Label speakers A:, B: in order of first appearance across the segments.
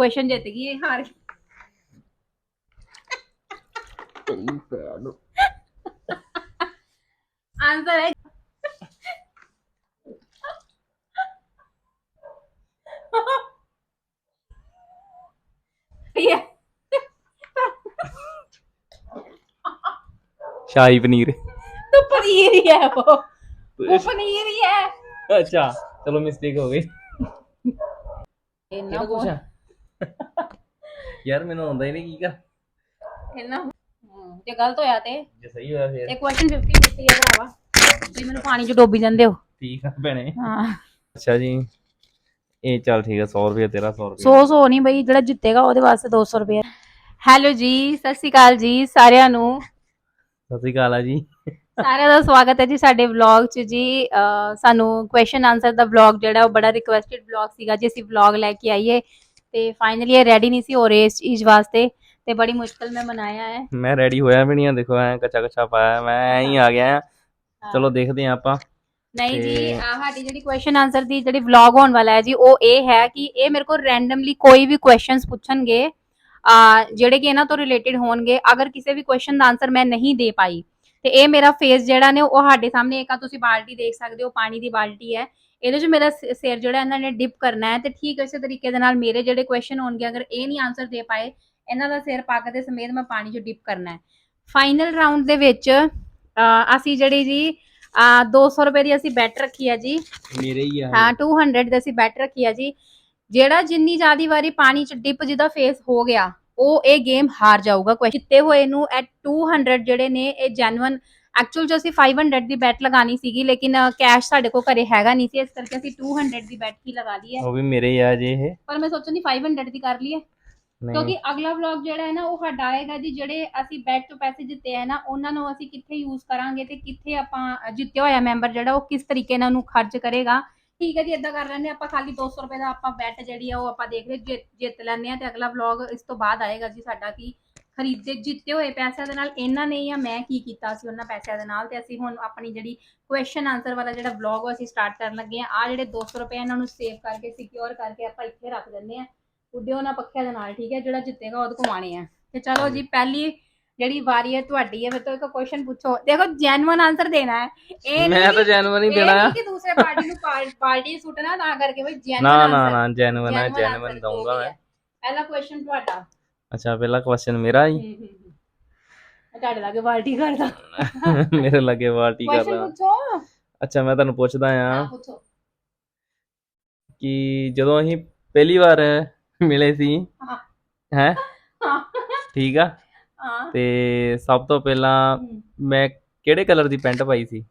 A: Question ਜਿੱਤ ਗਈ ਇਹ ਹਾਰ ਗਈ। ਤੇਰੀ ਭੈਣ। ਹੈ।
B: ਸ਼ਾਹੀ ਪਨੀਰ।
A: ਤੂੰ ਪਨੀਰ ਹੀ ਹੈ ਉਹ। ਉਹ ਪਨੀਰ ਹੀ ਹੈ।
B: ਅੱਛਾ ਚਲੋ ਮਿਸਟੇਕ ਹੋ ਗਈ।
A: ਇੰਨਾ
B: ਕੁਛ। ਹੈ ਯਾਰ ਮੈਨੂੰ ਆਉਂਦਾ ਹੀ ਨਹੀਂ ਕੀ ਕਰ?
A: ਇਹਨਾਂ ਹਮ, ਜੇ ਗਲਤ ਹੋਇਆ ਤੇ
B: ਜੇ ਸਹੀ ਹੋਇਆ ਫੇਰ।
A: ਤੇ ਕੁਐਸਚਨ 50 50 ਹੈ ਭਰਾਵਾ। ਤੁਸੀਂ ਮੈਨੂੰ ਪਾਣੀ 'ਚ ਡੋਬੀ ਜਾਂਦੇ ਹੋ।
B: ਠੀਕ ਆ ਭੈਣੇ।
A: ਹਾਂ।
B: ਅੱਛਾ ਜੀ। ਇਹ ਚੱਲ ਠੀਕ ਆ 100 ਰੁਪਏ ਤੇਰਾ ਰੁਪਏ।
A: 100 100 ਨਹੀਂ ਬਈ ਜਿਹੜਾ ਜਿੱਤੇਗਾ ਉਹਦੇ ਵਾਸਤੇ 200 ਰੁਪਏ। ਹੈਲੋ ਜੀ ਸਤਿ ਸ਼੍ਰੀ ਅਕਾਲ ਜੀ ਸਾਰਿਆਂ ਨੂੰ।
B: ਸਤਿ ਸ਼੍ਰੀ ਅਕਾਲ ਆ ਜੀ।
A: ਸਾਰਿਆਂ ਦਾ ਸਵਾਗਤ ਹੈ ਜੀ ਸਾਡੇ ਵਲੌਗ 'ਚ ਜੀ। ਸਾਨੂੰ ਕੁਐਸਚਨ ਆਨਸਰ ਦਾ ਵਲੌਗ ਜਿਹੜਾ ਉਹ ਬੜਾ ਰਿਕੁਐਸਟਡ ਵਲੌਗ ਸੀਗਾ ਜੀ ਅਸੀਂ ਵਲੌਗ ਲੈ ਕੇ ਆਈਏ ਤੇ ਫਾਈਨਲੀ ਇਹ ਰੈਡੀ ਨਹੀਂ ਸੀ ਹੋ ਰਹੇ ਇਸ ਚੀਜ਼ ਵਾਸਤੇ ਤੇ ਬੜੀ ਮੁਸ਼ਕਲ ਮੈਂ ਬਣਾਇਆ ਹੈ।
B: ਮੈਂ ਰੈਡੀ ਹੋਇਆ ਵੀ ਨਹੀਂ ਆ ਦੇਖੋ ਐ ਕੱਚਾ ਕੱਚਾ ਪਾਇਆ ਮੈਂ ਐਂ ਹੀ ਆ ਗਿਆ ਚਲੋ ਦੇਖਦੇ ਆ ਆਪਾਂ।
A: ਨਹੀਂ ਜੀ ਆਹ ਸਾਡੀ ਜਿਹੜੀ ਕੁਐਸਚਨ ਆਨਸਰ ਦੀ ਜਿਹੜੀ ਵਲੌਗ ਹੋਣ ਵਾਲਾ ਹੈ ਜੀ ਉਹ ਇਹ ਹੈ ਕਿ ਇਹ ਮੇਰੇ ਕੋਲ ਰੈਂਡਮਲੀ ਕੋਈ ਵੀ ਕੁਐਸਚਨਸ ਪੁੱਛਣਗੇ ਆ ਜਿਹੜੇ ਕਿ ਇਹਨਾਂ ਤੋਂ ਰਿਲੇਟਡ ਹੋਣਗੇ ਅਗਰ ਕਿਸੇ ਵੀ ਕੁਐਸਚਨ ਦਾ ਆਨਸਰ ਮੈਂ ਨਹੀਂ ਦੇ ਪਾਈ। ਤੇ ਇਹ ਮੇਰਾ ਫੇਸ ਜਿਹੜਾ ਨੇ ਉਹ ਸਾਡੇ ਸਾਹਮਣੇ ਇੱਕ ਆ ਤੁਸੀਂ ਬਾਲਟੀ ਦੇਖ ਸਕਦੇ ਹੋ ਪਾਣੀ ਦੀ ਬਾਲਟੀ ਹੈ। ਇਹਦੇ 'ਚ ਮੇਰਾ ਸਿਰ ਜਿਹੜਾ ਇਹਨਾਂ ਨੇ ਡਿਪ ਕਰਨਾ ਹੈ ਤੇ ਠੀਕ ਇਸੇ ਤਰੀਕੇ ਦੇ ਨਾਲ ਮੇਰੇ ਜਿਹੜੇ ਕੁਐਸਚਨ ਹੋਣਗੇ ਅਗਰ ਇਹ ਨਹੀਂ ਆਨਸਰ ਦੇ ਪਾਏ ਇਹਨਾਂ ਦਾ ਸਿਰ ਪੱਗ ਦੇ ਸਮੇਤ ਮੈਂ ਪਾਣੀ 'ਚ ਡਿਪ ਕਰਨਾ ਹੈ। ਫਾਈਨਲ ਰਾਉਂਡ ਦੇ ਵਿੱਚ ਅਸੀਂ ਜਿਹੜੀ ਜੀ ਆ 200 ਰੁਪਏ ਦੀ ਅਸੀਂ ਬੈਟ ਰੱਖੀ ਆ ਜੀ।
B: ਮੇਰੇ ਹੀ ਆ
A: ਹਾਂ 200 ਦੀ ਅਸੀਂ ਬੈਟ ਰੱਖੀ ਆ ਜੀ। ਜਿਹੜਾ ਜਿੰਨੀ ਜ਼ਿਆਦੀ ਵਾਰੀ ਪਾਣੀ ਚ ਡਿਪ ਜਿਹਦਾ ਫੇਸ ਹੋ ਗਿਆ ਉਹ ਇਹ ਗੇਮ ਹਾਰ ਜਾਊਗਾ। ਕੋਈ ਜਿੱਤੇ ਹੋਏ ਨੂੰ ਐਟ 200 ਜਿਹੜੇ ਨੇ ਇਹ ਜੈਨੂਅਨ ਐਕਚੁਅਲ ਜੋ ਅਸੀਂ 500 ਦੀ ਬੈਟ ਲਗਾਣੀ ਸੀਗੀ ਲੇਕਿਨ ਕੈਸ਼ ਸਾਡੇ ਕੋਲ ਘਰੇ ਹੈਗਾ ਨਹੀਂ ਸੀ ਇਸ ਕਰਕੇ ਅਸੀਂ 200 ਦੀ ਬੈਟ ਹੀ ਲਗਾ ਲਈ ਹੈ
B: ਉਹ ਵੀ ਮੇਰੇ ਹੀ ਆ ਜੇ ਇਹ।
A: ਪਰ ਮੈਂ ਸੋਚਣ ਦੀ 500 ਦੀ ਕਰ ਲਈਏ।
B: ਨਹੀਂ।
A: ਕਿਉਂਕਿ ਅਗਲਾ ਵਲੌਗ ਜਿਹੜਾ ਹੈ ਨਾ ਉਹ ਸਾਡਾ ਆਏਗਾ ਜੀ ਜਿਹੜੇ ਅਸੀਂ ਬੈਟ ਤੋਂ ਪੈਸੇ ਜਿੱਤੇ ਆ ਨਾ ਉਹਨਾਂ ਨੂੰ ਅਸੀਂ ਕਿੱਥੇ ਯੂਜ਼ ਕਰਾਂਗੇ ਤੇ ਕਿੱਥੇ ਆਪਾਂ ਜਿੱਤਿਆ ਹੋਇਆ ਮੈਂਬਰ ਜਿਹੜਾ ਉਹ ਕਿਸ ਤਰੀਕੇ ਨਾਲ ਉਹਨੂੰ ਖਰਚ ਕਰੇਗਾ। ਠੀਕ ਹੈ ਜੀ ਇਦਾਂ ਕਰ ਲੈਂਦੇ ਹਾਂ, ਆਪਾਂ ਖਾਲੀ 200 ਰੁਪਏ ਦਾ ਆਪਾਂ ਬੈਟ ਜਿਹੜੀ ਆ ਉਹ ਆਪਾਂ ਦੇਖ ਲਈ ਜਿੱਤ ਜਿੱਤ ਲੈਂਦੇ ਆ ਤੇ ਅਗਲਾ ਵਲੌਗ ਇਸ ਤੋਂ ਬਾਅਦ ਆਏਗਾ ਜੀ ਸਾਡਾ ਕੀ। ਖਰੀਦੇ ਜਿੱਤੇ ਹੋਏ ਪੈਸਿਆਂ ਦੇ ਨਾਲ ਇਹਨਾਂ ਨੇ ਜਾਂ ਮੈਂ ਕੀ ਕੀਤਾ ਸੀ ਉਹਨਾਂ ਪੈਸਿਆਂ ਦੇ ਨਾਲ? ਤੇ ਅਸੀਂ ਹੁਣ ਆਪਣੀ ਜਿਹੜੀ ਕੁਐਸਚਨ ਆਨਸਰ ਵਾਲਾ ਜਿਹੜਾ ਵਲੌਗ ਉਹ ਅਸੀਂ ਸਟਾਰਟ ਕਰਨ ਲੱਗੇ ਆ ਆ ਜਿਹੜੇ 200 ਰੁਪਏ ਇਹਨਾਂ ਨੂੰ ਸੇਵ ਕਰਕੇ ਸਿਕਿਉਰ ਕਰਕੇ ਆਪਾਂ ਇੱਥੇ ਰੱਖ ਦਿੰਦੇ ਆ ਉੱਡੇ ਉਹਨਾਂ ਪੱਖਿਆਂ ਦੇ ਨਾਲ ਠੀਕ ਹੈ? ਜਿਹੜਾ ਜਿੱਤੇਗਾ ਉਹਦੇ ਕੋਲ ਆਣੇ ਆ। ਤੇ ਚਲੋ ਜੀ ਪਹਿਲੀ ਜਿਹੜੀ ਵਾਰੀ ਹੈ ਤੁਹਾਡੀ ਹੈ ਮੇਰੇ ਤੋਂ ਇੱਕ ਕੁਐਸਚਨ ਪੁੱਛੋ। ਦੇਖੋ ਜੈਨੂਅਨ ਆਨਸਰ ਦੇਣਾ ਹੈ। ਇਹ
B: ਮੈਂ ਤਾਂ ਹੀ
A: ਇਹ
B: ਦੇਣਾ।
A: ਨਹੀਂ ਕਿ ਦੂਸਰੇ ਪਾਰਟੀ ਨੂੰ ਪਾਰਟੀ ਸੁੱਟਣਾ ਤਾਂ ਕਰਕੇ ਬਈ ਜੈਨੂਅਨ
B: ਨਾ ਨਾ ਨਾ ਜੈਨੂਅਨ ਹੈ
A: answer
B: ਦਊਂਗਾ ਮੈਂ।
A: ਹੈ। ਪਹਿਲਾ ਕੁਐਸਚਨ ਤੁਹਾਡਾ।
B: ਅੱਛਾ ਪਹਿਲਾ ਕੁਐਸਚਨ ਮੇਰਾ ਹੀ
A: ਹੂੰ, ਹੂੰ, ਹੂੰ। ਮੈਂ ਤੁਹਾਡੇ ਲਾਗੇ ਪਾਰਟੀ ਕਰਦਾ।
B: ਮੇਰੇ ਲੱਗੇ ਪਾਰਟੀ
A: ਕੁਐਸਚਨ
B: ਕਰਦਾ
A: ਪੁੱਛੋ।
B: ਅੱਛਾ ਮੈਂ ਤੁਹਾਨੂੰ ਪੁੱਛਦਾ
A: ਹਾਂ
B: ਆ
A: ਪੁੱਛੋ।
B: ਕਿ ਜਦੋਂ ਅਸੀਂ ਪਹਿਲੀ ਵਾਰ ਮਿਲੇ ਸੀ
A: ਹਾਂ।
B: ਹੈ?
A: ਹਾਂ।
B: ਠੀਕ ਆ?
A: ਹਾਂ।
B: ਤੇ ਸਭ ਤੋਂ ਪਹਿਲਾਂ
A: ਹੂੰ।
B: ਮੈਂ ਕਿਹੜੇ ਕਲਰ ਦੀ ਪੈਂਟ ਪਾਈ ਸੀ?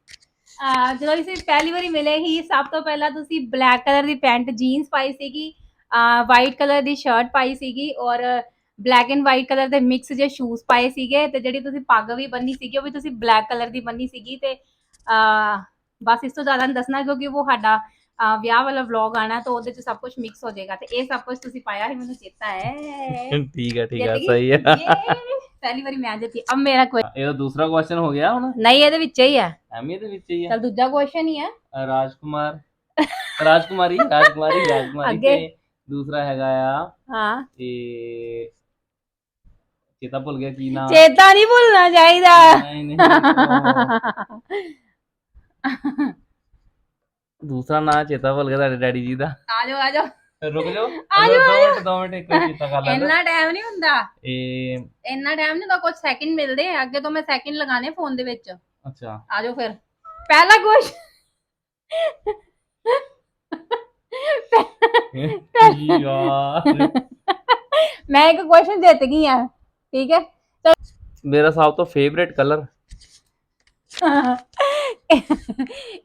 A: ਆ ਜਦੋਂ ਅਸੀਂ ਪਹਿਲੀ ਵਾਰੀ ਮਿਲੇ ਹੀ ਸਭ ਤੋਂ ਪਹਿਲਾਂ ਤੁਸੀਂ ਬਲੈਕ ਕਲਰ ਦੀ ਪੈਂਟ ਜੀਨਸ ਪਾਈ ਸੀਗੀ ਆ ਵਾਈਟ ਕਲਰ ਦੀ ਸ਼ਰਟ ਪਾਈ ਸੀਗੀ ਔਰ ਬਲੈਕ ਐਂਡ ਵਾਈਟ ਕਲਰ ਦੇ ਮਿਕਸ ਜੇ ਸ਼ੂਜ਼ ਪਾਏ ਸੀਗੇ ਤੇ ਜਿਹੜੀ ਤੁਸੀਂ ਪੱਗ ਵੀ ਬੰਨੀ ਸੀਗੀ ਉਹ ਵੀ ਤੁਸੀਂ ਬਲੈਕ ਕਲਰ ਦੀ ਬੰਨੀ ਸੀਗੀ ਤੇ ਆ ਬਸ ਇਸ ਤੋਂ ਜ਼ਿਆਦਾ ਨਹੀਂ ਦੱਸਣਾ ਕਿਉਂਕਿ ਉਹ ਸਾਡਾ ਵਿਆਹ ਵਾਲਾ ਵਲੌਗ ਆਣਾ ਤਾਂ ਉਹਦੇ ਚ ਸਭ ਕੁਝ ਮਿਕਸ ਹੋ ਜਾਏਗਾ ਤੇ ਇਹ ਸਭ ਕੁਝ ਤੁਸੀਂ ਪਾਇਆ ਸੀ ਮੈਨੂੰ ਚੇਤਾ ਹੈ।
B: ਠੀਕ ਆ ਠੀਕ
A: ਗਈ?
B: ਸਹੀ
A: Yay! ਪਹਿਲੀ ਵਾਰੀ ਮੈਂ ਜਿੱਤੀ। ਅਬ ਮੇਰਾ ਕੋਈ
B: ਇਹਦਾ ਦੂਸਰਾ ਕੁਐਸਚਨ ਹੋ ਗਿਆ ਹੁਣ।
A: ਨਹੀਂ ਇਹਦੇ ਵਿੱਚ ਹੀ ਹੈ।
B: ਐਮਏ ਦੇ ਵਿੱਚ ਹੀ ਆ
A: ਚਲ ਦੂਜਾ ਕੁਐਸਚਨ ਹੀ ਹੈ।
B: ਅ, ਰਾਜਕੁਮਾਰ। ਰਾਜਕੁਮਾਰੀ ਰਾਜਕੁਮਾਰੀ ਰਾਜਕੁਮਾਰੀ
A: ਅੱਗੇ।
B: ਤੇ ਦੂਸਰਾ ਹੈਗਾ ਆ
A: ਹਾਂ।
B: ਤੇ ਚੇਤਾ ਭੁੱਲ ਗਿਆ ਕੀ ਨਾਮ
A: ਚੇਤਾ ਨਹੀਂ ਭੁੱਲਣਾ ਚਾਹੀਦਾ।
B: ਨਹੀਂ ਨਹੀਂ ਉਹ ਦੂਸਰਾ ਨਾਂ ਚੇਤਾ ਭੁੱਲ ਗਿਆ ਤੁਹਾਡੇ ਡੈਡੀ ਜੀ ਦਾ।
A: ਆ ਜਾਓ ਆ ਜਾਓ।
B: ਰੁਕ ਜਾਓ
A: ਆ ਜਾਓ,
B: ਦੋ ਮਿੰਟ ਦੋ ਮਿੰਟ ਇੱਕ ਵਾਰ ਚੇਤਾ ਕਰ ਲੈਂਦਾ।
A: ਇੰਨਾ ਟਾਈਮ ਨਹੀਂ ਹੁੰਦਾ।
B: ਇਹ
A: ਇੰਨਾ ਟਾਈਮ ਨਹੀਂ ਹੁੰਦਾ ਕੁਝ ਸੈਕਿੰਡ ਮਿਲਦੇ ਆ, ਅੱਗੇ ਤੋਂ ਮੈਂ ਸੈਕਿੰਡ ਲਗਾਣੇ ਫੋਨ ਦੇ ਵਿੱਚ।
B: ਅੱਛਾ।
A: ਆ ਜਾਓ ਫਿਰ। ਪਹਿਲਾ
B: ਯਾਰ
A: ਮੈਂ ਇੱਕ ਕੁਐਸਚਨ ਜਿੱਤ ਗਈ ਆ। ਠੀਕ ਹੈ?
B: ਮੇਰਾ ਸਭ ਤੋਂ ਫੇਵਰੇਟ ਕਲਰ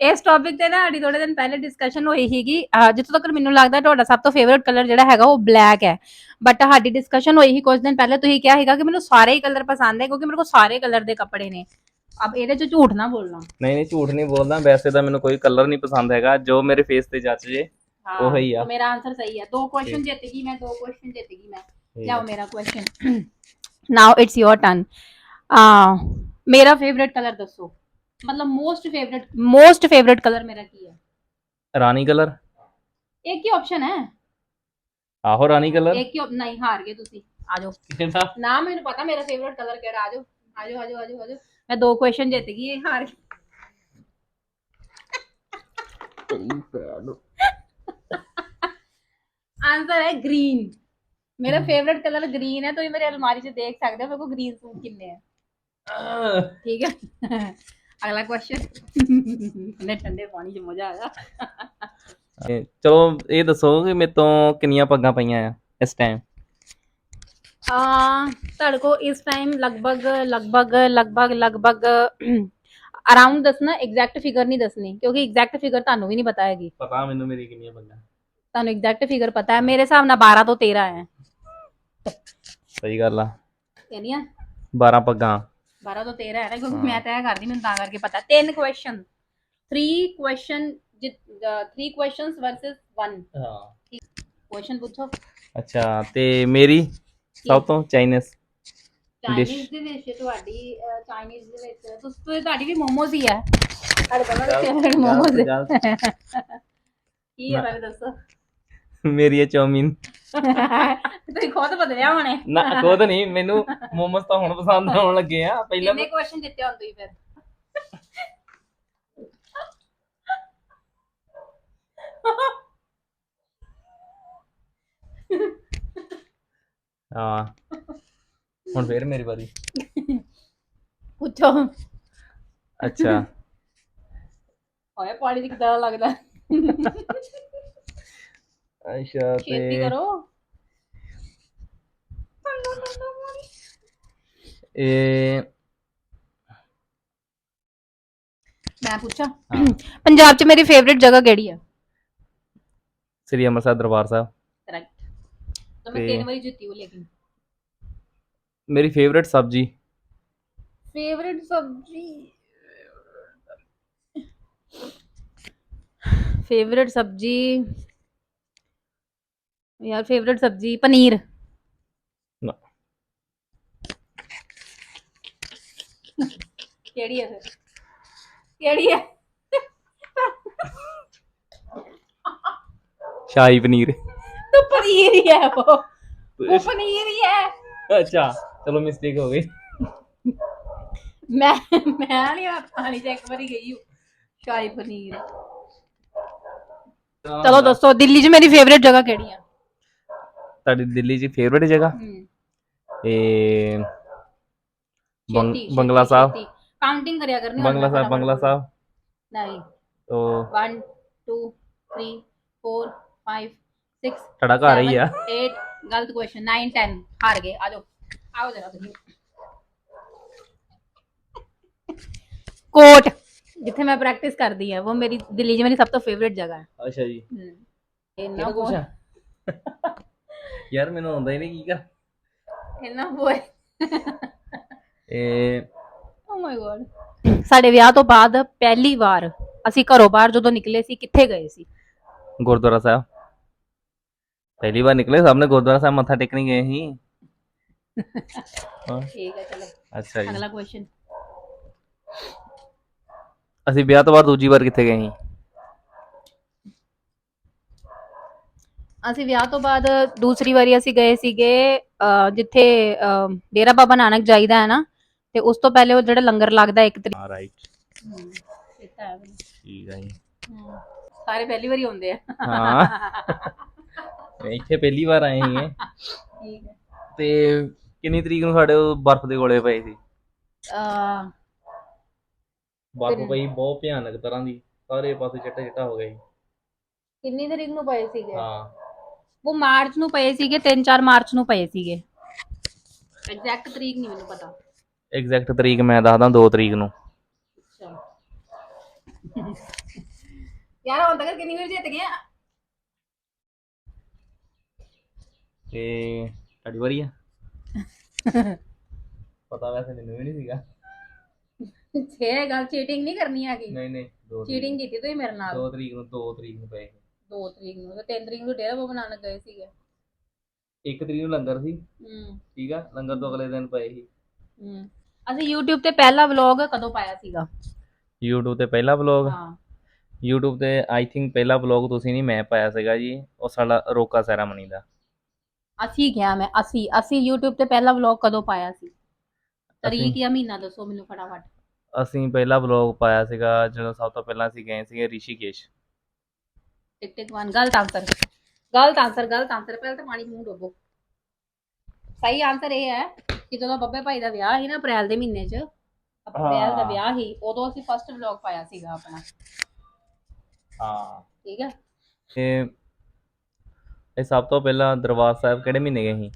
A: ਇਸ ਟੌਪਿਕ ਤੇ ਨਾ ਸਾਡੀ ਥੋੜੇ ਦਿਨ ਪਹਿਲੇ ਡਿਸਕਸ਼ਨ ਹੋਈ ਸੀਗੀ। ਅਹ ਜਿੱਥੋਂ ਤੱਕ ਮੈਨੂੰ ਲੱਗਦਾ ਤੁਹਾਡਾ ਸਭ ਤੋਂ ਫੇਵਰਿਟ ਕਲਰ ਜਿਹੜਾ ਹੈਗਾ ਉਹ ਬਲੈਕ ਹੈ। ਬਟ ਸਾਡੀ ਡਿਸਕਸ਼ਨ ਹੋਈ ਸੀ ਕੁਝ ਦਿਨ ਪਹਿਲੇ ਤੁਸੀਂ ਕਿਹਾ ਸੀਗਾ ਕਿ ਮੈਨੂੰ ਸਾਰੇ ਹੀ ਕਲਰ ਪਸੰਦ ਹੈ ਕਿਉਂਕਿ ਮੇਰੇ ਕੋਲ ਸਾਰੇ ਕਲਰ ਦੇ ਕੱਪੜੇ ਨੇ। ਅਬ ਇਹਦੇ ਚ ਝੂਠ ਨਾ ਬੋਲਣਾ।
B: ਨਹੀਂ ਨਹੀਂ ਝੂਠ ਨਹੀਂ ਬੋਲਦਾ। ਵੈਸੇ ਤਾਂ ਮੈਨੂੰ ਕੋਈ ਕਲਰ ਨਹੀਂ ਪਸੰਦ ਹੈਗਾ। ਜੋ ਮੇਰੇ ਫੇਸ ਤੇ ਜੱਚ ਜੇ
A: ਹਾਂ
B: ਉਹੀ ਆ।
A: ਤਾਂ ਮੇਰਾ ਆਨਸਰ ਸਹੀ ਹੈ ਦੋ ਕੁਐਸਚਨ ਜਿੱਤ ਗਈ ਮੈਂ ਦੋ ਕੁਐਸਚਨ ਜਿੱਤ ਗਈ ਮੈਂ। ਲਿਆਓ ਮੇਰਾ question now it's your turn ਆ ਮੇਰਾ ਫੇਵਰਿਟ ਕਲਰ ਦੱਸੋ ਮਤਲਬ most favourite most favourite colour ਮੇਰਾ ਕੀ ਹੈ
B: ਰਾਣੀ ਕਲਰ
A: ਇੱਕ ਹੀ ਆਪਸ਼ਨ ਹੈ
B: ਆਹੋ ਰਾਣੀ ਕਲਰ
A: ਇੱਕ ਹੀ ਨਹੀਂ ਹਾਰ ਗਏ ਤੁਸੀਂ ਆ ਜਾਓ
B: ਕਿਹਦਾ
A: ਨਾ ਮੈਨੂੰ ਪਤਾ ਮੇਰਾ ਫੇਵਰਿਟ ਕਲਰ ਕਿਹੜਾ ਆ ਜਾਓ ਆ ਜਾਓ ਆ ਜਾਓ ਆ ਜਾਓ ਆ ਜਾਓ ਮੈਂ ਦੋ ਕੁਐਸਚਨ ਜਿੱਤ ਗਈ ਇਹ ਹਾਰ ਗਈ आंसर है ग्रीन ਮੇਰਾ ਫੇਵਰਿਟ ਕਲਰ ਗ੍ਰੀਨ ਹੈ ਤੁਸੀਂ ਮੇਰੇ ਅਲਮਾਰੀ 'ਚ ਦੇਖ ਸਕਦੇ ਹੋ ਮੇਰੇ ਕੋਲ ਗ੍ਰੀਨ ਸੂਟ ਕਿੰਨੇ ਆ। ਠੀਕ ਹੈ। ਅਗਲਾ ਕੁਐਸਚਨ ਨੇ ਠੰਡੇ ਪਾਣੀ 'ਚ ਮਜ਼ਾ
B: ਆਇਆ। ਚਲੋ ਇਹ ਦੱਸੋ ਕਿ ਮੇਰੇ ਤੋਂ ਕਿੰਨੀਆਂ ਪੱਗਾਂ ਪਈਆਂ ਆ ਇਸ ਟਾਈਮ
A: आ, ਤੁਹਾਡੇ ਕੋਲ ਇਸ ਟਾਈਮ ਲਗਭਗ ਲਗਭਗ ਲਗਭਗ ਲਗਭਗ ਅਰਾਊਂਡ ਦੱਸਣਾ ਐਗਜ਼ੈਕਟ ਫਿਗਰ ਨਹੀਂ ਦੱਸਣੀ ਕਿਉਂਕਿ ਐਗਜ਼ੈਕਟ ਫਿਗਰ ਤੁਹਾਨੂੰ ਵੀ ਨਹੀਂ ਪਤਾ ਹੈਗੀ।
B: ਪਤਾ ਮੈਨੂੰ ਮੇਰੀ ਕਿੰਨੀਆਂ ਪੱਗਾਂ।
A: ਤੁਹਾਨੂੰ ਐਗਜ਼ੈਕਟ ਫਿਗਰ ਪਤਾ ਹੈ। ਮੇਰੇ ਹਿਸਾਬ ਨਾਲ 12 ਤੋਂ 13 ਹੈ।
B: ਸਹੀ ਗੱਲ ਆ।
A: ਕਿੰਨੀਆਂ
B: 12 ਪੱਗਾਂ।
A: 12 ਤੋਂ 13 ਹੈ ਨਾ ਕਿਉਂਕਿ ਮੈਂ ਤੈਅ ਕਰਦੀ ਮੈਨੂੰ ਤਾਂ ਕਰਕੇ ਪਤਾ। ਤਿੰਨ ਕੁਐਸਚਨ 3 ਕੁਐਸਚਨ 3 ਕੁਐਸਚਨਸ ਵਰਸਸ 1
B: ਹਾਂ।
A: ਕੁਐਸਚਨ ਪੁੱਛੋ।
B: ਅੱਛਾ ਤੇ ਮੇਰੀ ਸਭ ਤੋਂ ਚਾਈਨੀਜ਼
A: ਚਾਈਨੀਜ਼ ਦੇ ਵਿੱਚ ਤੁਹਾਡੀ ਚਾਈਨੀਜ਼ ਦੇ ਵਿੱਚ ਤੁਸੀਂ ਤੁਹਾਡੀ ਵੀ ਮੋਮੋਜ਼ ਹੀ ਹੈ ਤੁਹਾਡੇ ਕੋਲ ਮੋਮੋਜ਼। ਕੀ ਹੈ ਪਹਿਲੇ ਦੱਸੋ?
B: ਮੇਰੀ ਇਹ ਚੌਮੀਨ।
A: ਤੁਸੀਂ ਖੁਦ ਬਦਲਿਆ ਹੋਣੇ
B: ਨਾ ਖੁਦ ਨਹੀਂ ਮੈਨੂੰ ਮੋਮੋਸ ਤਾਂ ਹੁਣ ਪਸੰਦ ਆਉਣ ਲੱਗੇ ਆ। ਪਹਿਲਾਂ
A: ਕਿੰਨੇ ਕੁਐਸਚਨ ਦਿੱਤੇ ਹੁਣ ਤੁਸੀਂ ਫਿਰ?
B: ਹਾਂ। ਹੁਣ ਫੇਰ ਮੇਰੀ ਵਾਰੀ।
A: ਪੁੱਛੋ।
B: ਅੱਛਾ।
A: ਹੋਏ ਪਾਣੀ ਦੀ ਕਿਦਾਂ ਲੱਗਦਾ।
B: ਅੱਛਾ
A: ਛੇਤੀ
B: ਤੇ
A: ਕਰੋ।
B: ਇਹ
A: ਮੈਂ ਪੁੱਛਾਂ ਪੰਜਾਬ 'ਚ ਮੇਰੀ ਫੇਵਰਿਟ ਜਗ੍ਹਾ ਕਿਹੜੀ ਆ?
B: ਸ੍ਰੀ ਅੰਮ੍ਰਿਤਸਰ ਦਰਬਾਰ ਸਾਹਿਬ।
A: ਕਰੈਕਟ ਤਾਂ ਮੈਂ
B: ਤੇ-
A: ਤਿੰਨ ਵਾਰੀ ਜਿੱਤੀ ਹੂੰ ਲੇਕਿਨ।
B: ਮੇਰੀ ਫੇਵਰੇਟ ਸਬਜੀ।
A: ਫੇਵਰਿਟ ਸਬਜੀ? ਫੇਵਰਿਟ ਸਬਜੀ ਯਾਰ ਫੇਵਰਿਟ ਸਬਜੀ ਪਨੀਰ।
B: ਨਾ।
A: ਕਿਹੜੀ ਹੈ ਫਿਰ? ਕਿਹੜੀ ਹੈ
B: ਸ਼ਾਹੀ ਪਨੀਰ।
A: ਤੂੰ ਪਨੀਰ ਹੀ ਹੈ ਉਹ। ਉਹ ਪਨੀਰ ਹੀ ਹੈ
B: ਅੱਛਾ ਚਲੋ ਮਿਸਟੇਕ ਹੋ ਗਈ।
A: ਮੈਂ ਮੈਂ ਨਹੀਂ ਪਾਣੀ ਚ ਇੱਕ ਵਾਰੀ ਗਈ ਹੂੰ ਸ਼ਾਹੀ ਪਨੀਰ। ਚਲੋ ਦੱਸੋ ਦਿੱਲੀ 'ਚ ਮੇਰੀ ਫੇਵਰਿਟ ਜਗ੍ਹਾ ਕਿਹੜੀ ਆ?
B: ਤੁਹਾਡੀ ਦਿੱਲੀ 'ਚ ਫੇਵਰੇਟ ਜਗ੍ਹਾ
A: ਹੂੰ
B: ਇਹ ਬੰਗ-
A: ਛੇਤੀ,
B: ਬੰਗਲਾ
A: ਛੇਤੀ,
B: ਸਾਹਿਬ
A: ਛੇਤੀ। ਕਾਊਂਟਿੰਗ ਕਰਿਆ ਕਰਨੀ ਹੁਣ
B: ਬੰਗਲਾ
A: ਮੈਂ
B: ਸਾਹਿਬ
A: ਫਟਾਫਟ
B: ਬੰਗਲਾ ਸਾਹਿਬ
A: ਨਹੀਂ
B: ਤੋਂ
A: 1 2 3 4 5 6
B: ਤੁਹਾਡਾ ਘਰ ਹੀ ਆ
A: 8 ਗਲਤ ਕੁਐਸਚਨ 9 10 ਹਾਰ ਗਏ ਆ ਜਾਓ ਆਓ ਜਰਾ ਤੁਸੀਂ ਕੋਟ ਜਿੱਥੇ ਮੈਂ ਪ੍ਰੈਕਟਿਸ ਕਰਦੀ ਆ ਉਹ ਮੇਰੀ ਦਿੱਲੀ 'ਚ ਮੇਰੀ ਸਭ ਤੋਂ ਫੇਵਰਿਟ ਜਗ੍ਹਾ ਹੈ
B: ਅੱਛਾ ਜੀ ਯਾਰ ਮੈਨੂੰ ਆਉਂਦਾ ਹੀ ਨਹੀਂ ਕੀ ਕਰ
A: ਇੰਨਾ ਬੋਲ।
B: ਇਹ
A: ਓ ਮਾਈ ਗॉड ਸਾਡੇ ਵਿਆਹ ਤੋਂ ਬਾਅਦ ਪਹਿਲੀ ਵਾਰ ਅਸੀਂ ਘਰੋਂ ਬਾਹਰ ਜਦੋਂ ਨਿਕਲੇ ਸੀ ਕਿੱਥੇ ਗਏ ਸੀ?
B: ਗੁਰਦੁਆਰਾ ਸਾਹਿਬ। ਪਹਿਲੀ ਵਾਰ ਨਿਕਲੇ ਨੇ ਗੁਰਦੁਆਰਾ ਸਾਹਿਬ ਮੱਥਾ ਟੇਕਣ ਗਏ ਸੀ। ਹਾਂ,
A: ਠੀਕ ਹੈ ਚਲੋ।
B: ਅੱਛਾ ਜੀ।
A: ਅਗਲਾ ਕੁਐਸਚਨ
B: ਅਸੀਂ ਵਿਆਹ ਤੋਂ ਬਾਅਦ ਦੂਜੀ ਵਾਰ ਕਿੱਥੇ ਗਏ ਸੀ?
A: ਅਸੀਂ ਵਿਆਹ ਤੋਂ ਬਾਅਦ ਦੂਸਰੀ ਵਾਰੀ ਅਸੀਂ ਗਏ ਸੀਗੇ ਅਹ, ਜਿੱਥੇ ਅਹ, ਡੇਰਾ ਬਾਬਾ ਨਾਨਕ ਜਾਈਦਾ ਹੈ ਨਾ ਤੇ ਉਸ ਤੋਂ ਪਹਿਲੇ ਉਹ ਜਿਹੜਾ ਲੰਗਰ ਲੱਗਦਾ ਇੱਕ ਤਰੀਕ
B: ਹਾਂ ਰਾਈਟ
A: ਹਮ,
B: ਠੀਕ ਹੈ ਜੀ।
A: ਸਾਰੇ ਪਹਿਲੀ ਵਾਰੀ ਆਉਂਦੇ ਆ।
B: ਹਾਂ। ਇੱਥੇ ਪਹਿਲੀ ਵਾਰ ਆਏ
A: ਠੀਕ ਹੈ
B: ਤੇ ਕਿੰਨੀ ਤਰੀਕ ਨੂੰ ਸਾਡੇ ਉਹ ਬਰਫ਼ ਦੇ ਗੋਲੇ ਪਏ ਸੀ?
A: ਅਹ,
B: ਬਰਫ਼ ਪਈ ਬਹੁਤ ਭਿਆਨਕ ਤਰ੍ਹਾਂ ਦੀ। ਸਾਰੇ ਪਾਸੇ ਚਿੱਟਾ ਚਿੱਟਾ ਹੋ ਗਿਆ ਸੀ
A: ਕਿੰਨੀ ਤਰੀਕ ਨੂੰ ਪਏ ਸੀਗੇ?
B: ਹਾਂ।
A: ਉਹ ਮਾਰਚ ਨੂੰ ਪਏ ਸੀਗੇ 3-4 ਮਾਰਚ ਨੂੰ ਪਏ ਸੀਗੇ। ਐਗਜ਼ੈਕਟ ਤਰੀਕ ਨਹੀਂ ਮੈਨੂੰ ਪਤਾ।
B: ਐਗਜ਼ੈਕਟ ਤਰੀਕ ਮੈਂ ਦੱਸਦਾ 2 ਤਰੀਕ ਨੂੰ।
A: ਯਾਰ ਹੁਣ ਤੱਕ ਕਿੰਨੀ ਵਾਰ ਜਿੱਤ ਗਏ ਆ?
B: ਤੇ ਤੁਹਾਡੀ ਵਾਰੀ ਆ? ਪਤਾ ਵੈਸੇ ਮੈਨੂੰ ਵੀ ਨਹੀਂ ਸੀਗਾ।
A: ਛੇ ਗੱਲ ਚੀਟਿੰਗ ਨਹੀਂ ਕਰਨੀ ਹੈਗੀ।
B: ਨਹੀਂ ਨਹੀਂ 2
A: ਚੀਟਿੰਗ ਕੀਤੀ ਤੁਸੀਂ ਮੇਰੇ ਨਾਲ।
B: 2 ਤਰੀਕ ਨੂੰ 2 ਤਰੀਕ ਨੂੰ ਪਏ ਸੀ।
A: 2 ਤਰੀਕ ਨੂੰ ਤੇ 3 ਤਰੀਕ ਨੂੰ ਡੇਰਾ ਬਾਬਾ ਨਾਨਕ ਗਏ ਸੀਗੇ।
B: 1 ਤਰੀਕ ਨੂੰ ਲੰਗਰ ਸੀ?
A: ਹੂੰ।
B: ਠੀਕ ਆ ਲੰਗਰ ਤੋਂ ਅਗਲੇ ਦਿਨ ਪਏ ਸੀ।
A: ਹੂੰ। ਅਸੀਂ YouTube ਤੇ ਪਹਿਲਾ ਵਲੌਗ ਕਦੋਂ ਪਾਇਆ ਸੀਗਾ?
B: YouTube ਤੇ ਪਹਿਲਾ ਵਲੌਗ
A: ਹਾਂ।
B: YouTube ਤੇ ਆਈ ਥਿੰਕ ਪਹਿਲਾ ਵਲੌਗ ਤੁਸੀਂ ਨਹੀਂ ਮੈਂ ਪਾਇਆ ਸੀਗਾ ਜੀ ਉਹ ਸਾਡਾ ਰੋਕਾ ਸੈਰਾਮਨੀ ਦਾ।
A: ਅਸੀਂ ਗਿਆ ਮੈਂ ਅਸੀਂ ਅਸੀਂ YouTube ਤੇ ਪਹਿਲਾ ਵਲੌਗ ਕਦੋਂ ਪਾਇਆ ਸੀ? ਤਰੀਕ ਜਾਂ ਮਹੀਨਾ ਦੱਸੋ ਮੈਨੂੰ ਫਟਾਫਟ।
B: ਅਸੀਂ ਪਹਿਲਾ ਵਲੌਗ ਪਾਇਆ ਸੀਗਾ ਜਦੋਂ ਸਭ ਤੋਂ ਪਹਿਲਾਂ ਅਸੀਂ ਗਏ ਸੀਗੇ ਰਿਸ਼ੀਕੇਸ਼।
A: ਟਿਕ ਟਿਕ ਵਨ ਗਲਤ ਆਨਸਰ ਗਲਤ ਆਨਸਰ ਗਲਤ ਆਨਸਰ ਪਹਿਲਾਂ ਤਾਂ ਪਾਣੀ 'ਚ ਮੂੰਹ ਡੋਬੋ। ਸਹੀ ਆਨਸਰ ਇਹ ਹੈ ਕਿ ਜਦੋਂ ਬੱਬੇ ਭਾਈ ਦਾ ਵਿਆਹ ਸੀ ਨਾ ਅਪ੍ਰੈਲ ਦੇ ਮਹੀਨੇ 'ਚ ਅਪ੍ਰੈਲ ਦਾ। ਵਿਆਹ ਸੀ ਉਦੋਂ ਅਸੀਂ ਫਸਟ ਵਲੌਗ ਪਾਇਆ ਸੀਗਾ ਆਪਣਾ।
B: ਹਾਂ।
A: ਠੀਕ ਹੈ?
B: ਇਹ ਇਹ ਸਭ ਤੋਂ ਪਹਿਲਾਂ ਦਰਬਾਰ ਸਾਹਿਬ ਕਿਹੜੇ ਮਹੀਨੇ ਗਏ ਸੀ?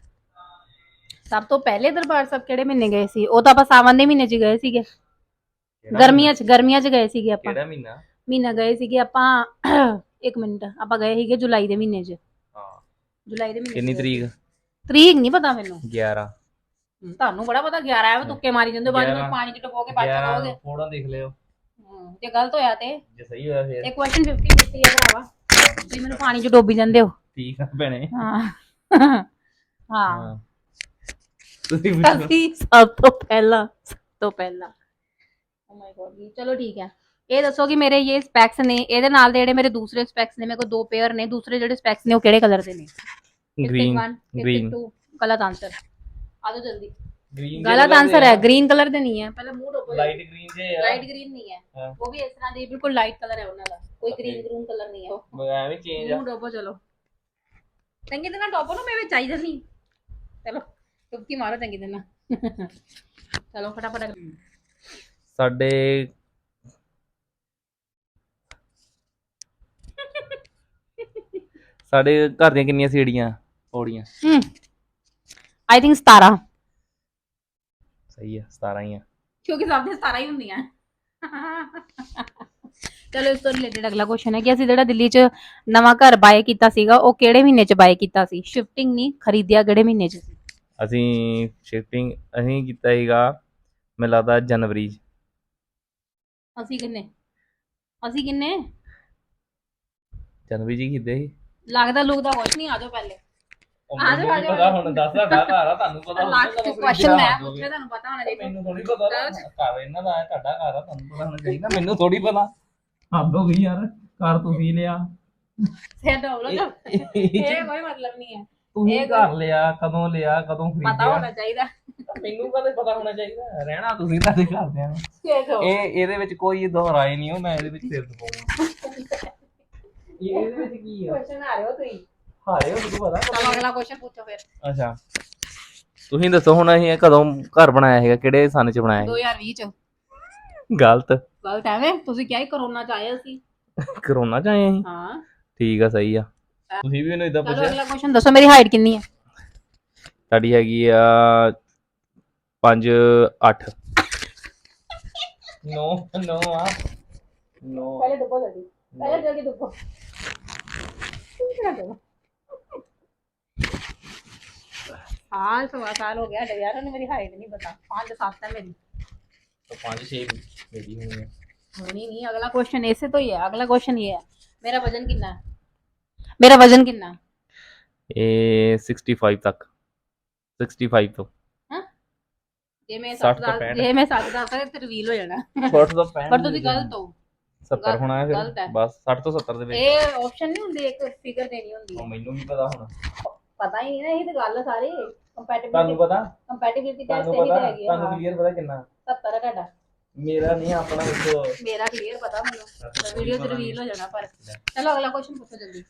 A: ਸਭ ਤੋਂ ਪਹਿਲੇ ਦਰਬਾਰ ਸਾਹਿਬ ਕਿਹੜੇ ਮਹੀਨੇ ਗਏ ਸੀ? ਉਹ ਤਾਂ ਆਪਾਂ ਸਾਵਨ ਦੇ ਮਹੀਨੇ 'ਚ ਗਏ ਸੀਗੇ। ਗਰਮੀਆਂ 'ਚ ਗਰਮੀਆਂ 'ਚ ਗਏ ਸੀਗੇ ਆਪਾਂ।
B: ਕਿਹੜਾ ਮਹੀਨਾ?
A: ਮਹੀਨਾ ਗਏ ਸੀਗੇ ਆਪਾਂ ਇੱਕ ਮਿੰਟ ਆਪਾਂ ਗਏ ਸੀਗੇ ਜੁਲਾਈ ਦੇ ਮਹੀਨੇ 'ਚ।
B: ਹਾਂ।
A: ਜੁਲਾਈ ਦੇ ਮਹੀਨੇ 'ਚ
B: ਕਿੰਨੀ
A: ਗਏ
B: ਤਰੀਕ।
A: ਤਰੀਕ ਨਹੀਂ ਪਤਾ ਮੈਨੂੰ।
B: 11
A: ਹਮ, ਤੁਹਾਨੂੰ ਬੜਾ ਪਤਾ 11 ਹੈ ਤੁੱਕੇ ਮਾਰੀ ਜਾਂਦੇ ਹੋ, ਬਾਅਦ ਵਿੱਚ। ਪਾਣੀ 'ਚ ਡੁਬੋ ਕੇ ਬਾਅਦ 'ਚ
B: 11
A: ਕਹੋਗੇ
B: ਫੋਟੋ ਦੇਖ ਲਿਓ।
A: ਹਮ, ਜੇ ਗਲਤ ਹੋਇਆ ਤੇ।
B: ਜੇ ਸਹੀ ਹੋਇਆ ਫਿਰ।
A: ਇਹ ਕੁਐਸਚਨ 50 50 ਹੈ ਭਰਾਵਾ। ਤੁਸੀਂ ਮੈਨੂੰ ਪਾਣੀ 'ਚ ਡੋਬੀ ਜਾਂਦੇ ਹੋ।
B: ਠੀਕ ਆ ਭੈਣੇ।
A: ਹਾਂ। ਹਾਂ।
B: ਤੁਸੀਂ ਪੁੱਛੋ।
A: ਅਸੀਂ ਸਭ ਤੋਂ ਪਹਿਲਾਂ ਸਭ ਤੋਂ ਪਹਿਲਾਂ। ਓ ਮਾਈ ਜੀ ਚਲੋ ਠੀਕ ਹੈ। ਇਹ ਦੱਸੋ ਕਿ ਮੇਰੇ ਇਹ ਸਪੈਕਸ ਨੇ ਇਹਦੇ ਨਾਲ ਦੇ ਜਿਹੜੇ ਮੇਰੇ ਦੂਸਰੇ ਸਪੈਕਸ ਨੇ ਮੇਰੇ ਕੋਲ ਦੋ ਪੇਅਰ ਨੇ ਦੂਸਰੇ ਜਿਹੜੇ ਸਪੈਕਸ ਨੇ ਉਹ ਕਿਹੜੇ ਕਲਰ ਦੇ ਨੇ?
B: Green
A: green. ਗਲਤ ਆਨਸਰ ਆ ਜਾਓ ਜਲਦੀ।
B: ਗ੍ਰੀਨ
A: ਗਲਤ ਆਨਸਰ ਹੈ ਗ੍ਰੀਨ ਕਲਰ ਦੇ ਨਹੀਂ ਹੈ। ਪਹਿਲਾਂ ਮੂੰਹ ਡੋਬੋ
B: ਲਾਈਟ ਗ੍ਰੀਨ ਜੇ ਆ।
A: ਲਾਈਟ ਗ੍ਰੀਨ ਨਹੀਂ ਹੈ।
B: ਹਾਂ।
A: ਉਹ ਵੀ ਇਸ ਤਰ੍ਹਾਂ ਦੀ ਬਿਲਕੁਲ ਲਾਈਟ ਕਲਰ ਹੈ ਉਹਨਾਂ ਦਾ। ਕੋਈ. ਗ੍ਰੀਨ ਗ੍ਰੀਨ ਕਲਰ ਨਹੀਂ ਹੈ ਉਹ।
B: ਮੈਂ ਐਵੇਂ ਚੇਂਜ ਆ।
A: ਮੂੰਹ ਡੋਬੋ ਚਲੋ। ਚੰਗੀ ਤਰ੍ਹਾਂ ਡੋਬੋ ਨਾ ਮੈਂ ਵਿੱਚ ਆਈ ਜੰਨੀ ਚਲੋ ਟੁਪਕੀ ਮਾਰੋ ਚੰਗੀ ਤਰ੍ਹਾਂ। ਚਲੋ ਫਟਾਫਟ।
B: ਸਾਡੇ ਸਾਡੇ ਘਰ ਦੀਆਂ ਕਿੰਨੀਆਂ ਸੀੜੀਆਂ ਪੌੜੀਆਂ?
A: ਹਮ ਆਈ ਥਿੰਕ 17
B: ਸਹੀ ਆ 17 ਹੀ ਆ।
A: ਕਿਉਂਕਿ ਸਭ ਦੇ 17 ਹੀ ਹੁੰਦੀਆਂ। ਚਲੋ ਇਸ ਤੋਂ ਰਿਲੇਟਡ ਅਗਲਾ ਕੁਐਸਚਨ ਹੈ ਕਿ ਅਸੀਂ ਜਿਹੜਾ ਦਿੱਲੀ 'ਚ ਨਵਾਂ ਘਰ ਬਾਏ ਕੀਤਾ ਸੀਗਾ ਉਹ ਕਿਹੜੇ ਮਹੀਨੇ 'ਚ ਬਾਏ ਕੀਤਾ ਸੀ? ਸ਼ਿਫਟਿੰਗ ਨਹੀਂ ਖਰੀਦਿਆ ਕਿਹੜੇ ਮਹੀਨੇ 'ਚ ਸੀ?
B: ਅਸੀਂ ਸ਼ਿਫਟਿੰਗ ਅਸੀਂ ਕੀਤਾ ਸੀਗਾ ਮੈਨੂੰ ਲੱਗਦਾ ਜਨਵਰੀ 'ਚ।
A: ਅਸੀਂ ਕਿੰਨੇ? ਅਸੀਂ ਕਿੰਨੇ?
B: ਜਨਵਰੀ 'ਚ ਹੀ ਕੀਤੇ ਸੀ।
A: ਲੱਗਦਾ ਲੁਕਦਾ ਕੁਛ ਨਹੀਂ ਆ ਜਾਓ ਪਹਿਲੇ।
B: ਉਹ
A: ਆ ਜਾਓ,
B: ਮੈਨੂੰ
A: ਆ ਜਾਓ,
B: ਪਤਾ
A: ਆ ਜਾਓ।
B: ਹੁਣ ਦੱਸ ਸਾਡਾ ਘਰ ਆ ਤੁਹਾਨੂੰ ਪਤਾ
A: ਲਾਸਟ
B: ਕਦੋਂ
A: ਕੁਐਸਚਨ ਮੈਂ। ਪੁੱਛਿਆ ਤੁਹਾਨੂੰ ਪਤਾ ਹੋਣਾ ਚਾਹੀਦਾ।
B: ਮੈਨੂੰ ਥੋੜੀ ਪਤਾ ਘਰ ਇਹਨਾਂ ਦਾ ਹੈ ਤੁਹਾਡਾ ਘਰ ਆ ਤੁਹਾਨੂੰ ਪਤਾ ਹੋਣਾ ਚਾਹੀਦਾ ਮੈਨੂੰ ਥੋੜੀ ਪਤਾ। ਹੱਦ ਹੋ ਗਈ ਯਾਰ ਘਰ ਤੁਸੀਂ ਲਿਆ।
A: ਸਿਰ ਡੋਬਲੋ
B: ਇਹ-
A: ਇਹ ਕੋਈ ਮਤਲਬ ਨਹੀਂ ਹੈ।
B: ਤੁਸੀਂ
A: ਇਹ
B: ਘਰ ਲਿਆ ਕਦੋਂ ਲਿਆ ਕਦੋਂ
A: ਪਤਾ
B: ਖਰੀਦਿਆ
A: ਹੋਣਾ ਚਾਹੀਦਾ।
B: ਮੈਨੂੰ ਕਦੇ ਪਤਾ ਹੋਣਾ ਚਾਹੀਦਾ ਰਹਿਣਾ ਤੁਸੀਂ ਤੁਹਾਡੇ ਘਰਦਿਆਂ ਨੂੰ। ਇਹ ਇਹਦੇ ਵਿੱਚ ਕੋਈ ਦੁਹਰਾਏ ਨਹੀਂ ਹੋ ਮੈਂ ਇਹਦੇ ਵਿੱਚ ਸਿਰ ਦਬਾਉਂਗਾ। ਇਹ ਇਹਦੇ ਵਿੱਚ ਕੀ ਆ
A: ਕੁਐਸਚਨ ਆ ਰਹੇ ਹੋ ਤੁਸੀਂ
B: ਹਾਰੇ ਹੋ ਤੁਹਾਨੂੰ ਪਤਾ
A: ਚਲੋ ਅਗਲਾ ਕੁਐਸਚਨ ਪੁੱਛੋ ਫਿਰ
B: ਅੱਛਾ। ਤੁਸੀਂ ਦੱਸੋ ਹੁਣ ਅਸੀਂ ਇਹ ਕਦੋਂ ਘਰ ਬਣਾਇਆ ਹੈਗਾ ਕਿਹੜੇ ਸਨ ਚ ਬਣਾਇਆ
A: 2020 ਚ।
B: ਸੀ ਗਲਤ।
A: ਗਲਤ ਐਵੇਂ? ਤੁਸੀਂ ਕਿਹਾ ਹੀ ਕਰੋਨਾ ਚ ਆਏ ਅਸੀਂ।
B: ਕਰੋਨਾ ਚ ਆਏ ਅਸੀਂ?
A: ਹਾਂ।
B: ਠੀਕ ਆ ਸਹੀ ਆ। ਤੁਸੀਂ ਵੀ ਮੈਨੂੰ ਇਦਾਂ
A: ਚਲੋ
B: ਪੁੱਛਿਆ?
A: ਅਗਲਾ ਕੁਐਸਚਨ ਦੱਸੋ ਮੇਰੀ ਹਾਈਟ ਕਿੰਨੀ ਹੈ
B: ਤੁਹਾਡੀ ਹੈਗੀ ਆ 5 8 ਨੋ ਨੋ ਆ। ਨੋ।
A: ਪਹਿਲੇ ਡੁੱਬੋ ਜਲਦੀ। ਪਹਿਲੇ ਜਲਦੀ ਡੁੱਬੋ ਸਾਲ ਸਵਾ ਸਾਲ ਹੋ ਗਿਆ ਡੇ ਯਾਰ ਉਹਨੇ ਮੇਰੀ ਹਾਈਟ ਨਹੀਂ ਪਤਾ। 5 7 ਹੈ ਮੇਰੀ।
B: 5 6 ਮੇਰੀ ਹੋਣੀ ਆ।
A: ਹੋਣੀ ਨਹੀਂ ਅਗਲਾ ਕੁਐਸਚਨ ਇਸੇ ਤੋਂ ਹੀ ਹੈ ਅਗਲਾ ਕੁਐਸਚਨ ਇਹ ਹੈ। ਮੇਰਾ ਵਜ਼ਨ ਕਿੰਨਾ ਹੈ? ਮੇਰਾ ਵਜ਼ਨ ਕਿੰਨਾ? ਹੈ
B: ਇਹ 65 ਤੱਕ। 65 ਤੋਂ।
A: ਜੇ ਮੈਂ
B: 60
A: ਸੱਚ
B: ਤੋਂ
A: ਦੱਸ
B: 65
A: ਜੇ ਮੈਂ ਸੱਚ ਦੱਸਦਾ ਤੇ ਰਿਵੀਲ ਹੋ ਜਾਣਾ।
B: 60 ਤੋਂ 65
A: ਪਰ ਤੁਸੀਂ ਗਲਤ ਹੋ।
B: 70 ਹੋਣਾ ਹੈ
A: ਗਲਤ ਹੈ।
B: ਫਿਰ ਬਸ 60 ਤੋਂ 70 ਦੇ ਵਿੱਚ।
A: ਇਹ ਆਪਸ਼ਨ ਨਹੀਂ ਹੁੰਦੀ ਇੱਕ ਫਿਗਰ ਦੇਣੀ ਹੁੰਦੀ
B: ਉਹ
A: ਹੈ
B: ਮੈਨੂੰ ਵੀ ਪਤਾ ਹੁਣ।
A: ਪਤਾ ਹੀ ਨਹੀਂ ਨਾ ਇਹ ਤਾਂ ਗੱਲ ਆ ਸਾਰੀ।
B: ਤੁਹਾਨੂੰ
A: ਕੰਪੈਟੀਬਿਲਿਟੀ
B: ਪਤਾ?
A: ਕੰਪੈਟੀਬਿਲਿਟੀ ਟੈਸਟ
B: ਤੁਹਾਨੂੰ
A: ਇਹੀ
B: ਪਤਾ?
A: ਤੇ ਹੈਗੀ ਆ
B: ਤੁਹਾਨੂੰ ਕਲੀਅਰ ਪਤਾ ਕਿੰਨਾ?
A: 70 ਹੈ ਤੁਹਾਡਾ।
B: ਮੇਰਾ ਨਹੀਂ ਆਪਣਾ ਦੇਖੋ
A: ਮੇਰਾ ਕਲੀਅਰ ਪਤਾ ਮੈਨੂੰ। ਵੀਡੀਓ ਤੇ ਰਿਵੀਲ ਹੋ ਜਾਣਾ ਪਰ। ਚਲੋ ਅਗਲਾ ਕੁਐਸਚਨ ਪੁੱਛੋ ਜਲਦੀ।